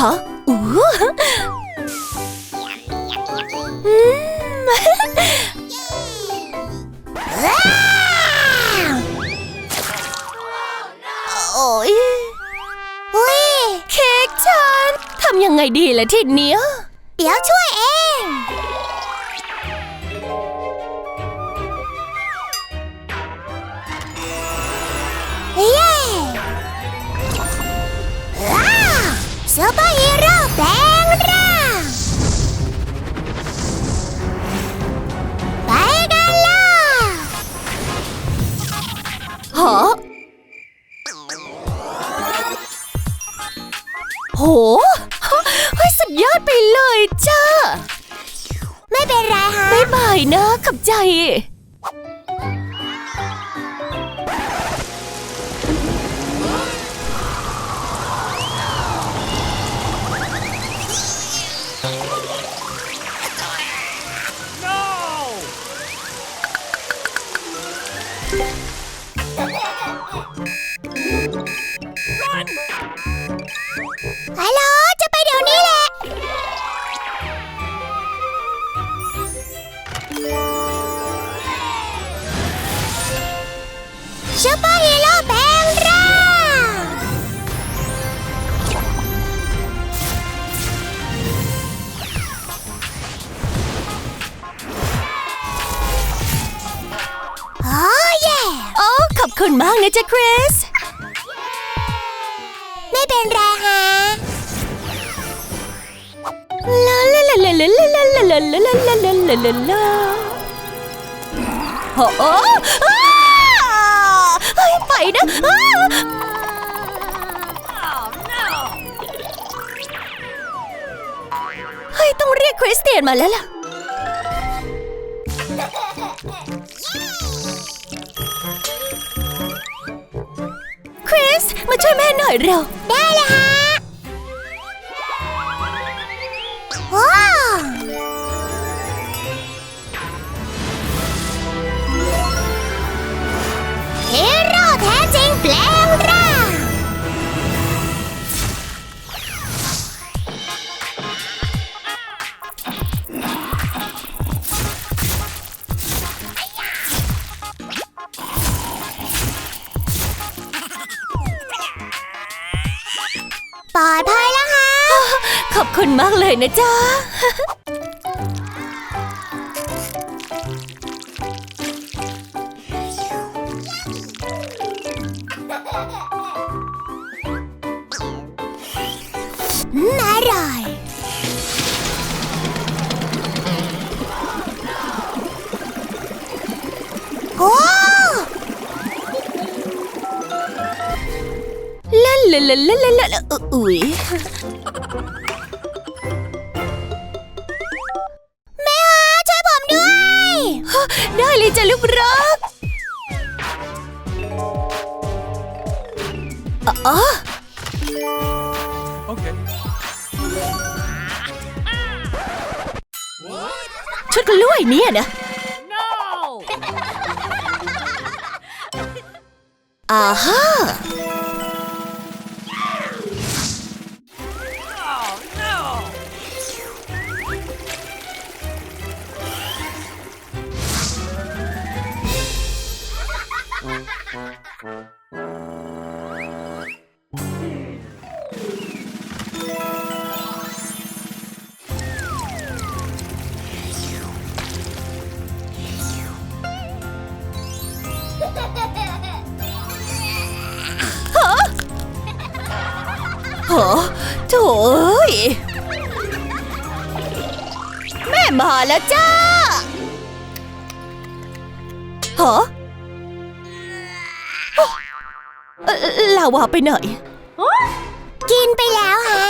ฮะอู้อืมโอ้ยอุ้ยเค้กฉันทำยังไงดีล่ะทีเนี้ย เดี๋ยวช่วยเอง ซูเปอร์ฮีโร่แปลงร่างไปกันเลยฮะโหเฮ้ยสุดยอดไปเลยจ้า ไม่เป็นไรฮะบ๊ายบายนะ ขับใจ Ha ha ha! คุณมากนะจ๊ะคริส ไม่เป็นไรฮะลาลาลาลาลาลาลาลาลาลาลาลาลาลาลาลาโอ้โอ้อ้าเฮ้ยไปนะอ้าเฮ้ยต้องเรียกคริสเตียนมาแล้วล่ะ มาช่วยแม่หน่อยเร็ว ได้เลยค่ะ ลอดภัยแล้วฮะขอบคุณมากเลยนะจ๊ะอืม ลลาลาลาลาลอุ๊ยแม่ฮะช่วยผมด้วย ได้เลยจ้ะลูกรักอ๋อ Okay. ชุดกล้วยเนี่ยนะอ่าฮะ โหโถยแม่มาแล้วจ้าฮะเอ่อลาวาไปไหน กินไปแล้วฮะ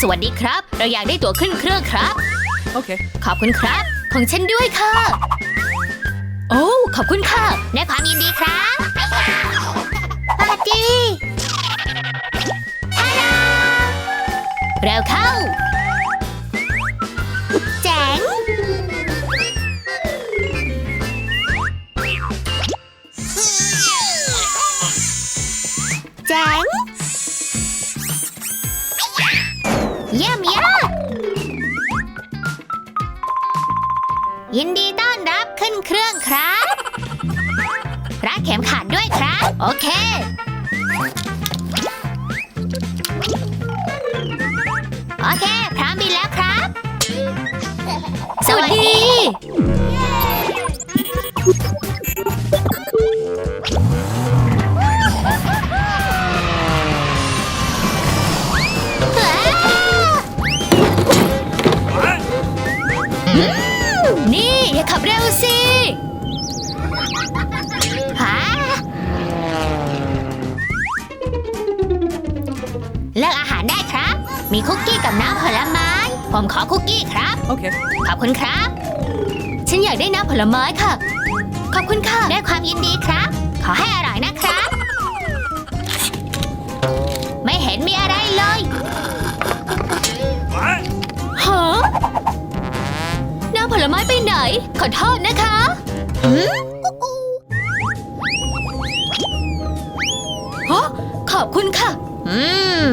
สวัสดีครับ เราอยากได้ตั๋วขึ้นเครื่องครับ โอเค ขอบคุณครับ ของฉันด้วยค่ะ โอ้ขอบคุณค่ะได้ความยินดีครับปาร์ตี้ฮัลโหลเร็วเข้า แจ้งแจ๋ง ขึ้นเครื่องครับรัดเข็มขัดด้วยครับ โอเค โอเค พร้อมบินแล้วครับ สวัสดี นี่อย่าขับเร็วสิฮะเลือกอาหารได้ครับ มีคุกกี้กับน้ำผลไม้ ผมขอคุกกี้ครับ Okay. ขอบคุณครับ ฉันอยากได้น้ำผลไม้ค่ะ ขอบคุณค่ะด้วยความยินดีครับ ขอโทษนะคะหืมฮะขอบคุณค่ะ อืม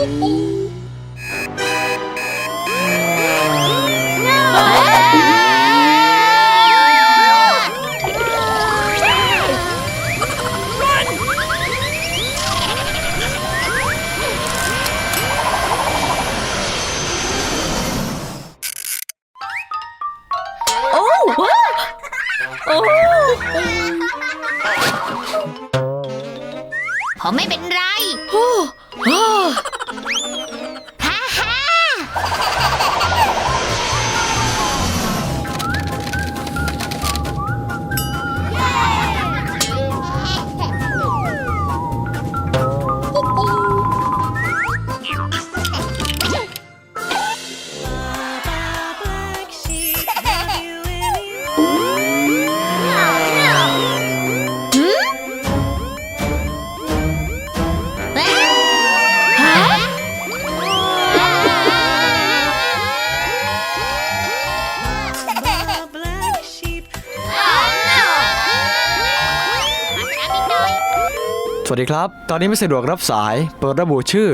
ผมไม่เป็นไร สวัสดีครับ ตอนนี้ไม่สะดวกรับสาย เปิดระบุชื่อ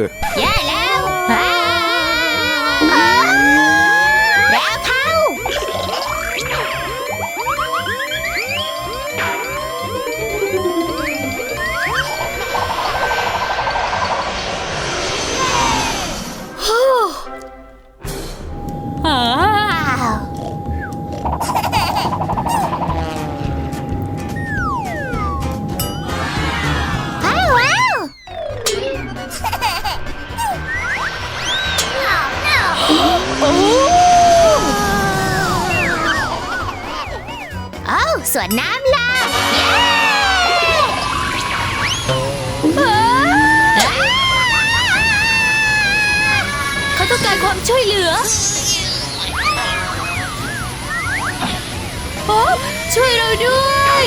สวนน้ำลาเขาต้องการความช่วยเหลือ โอ้ช่วยเราด้วย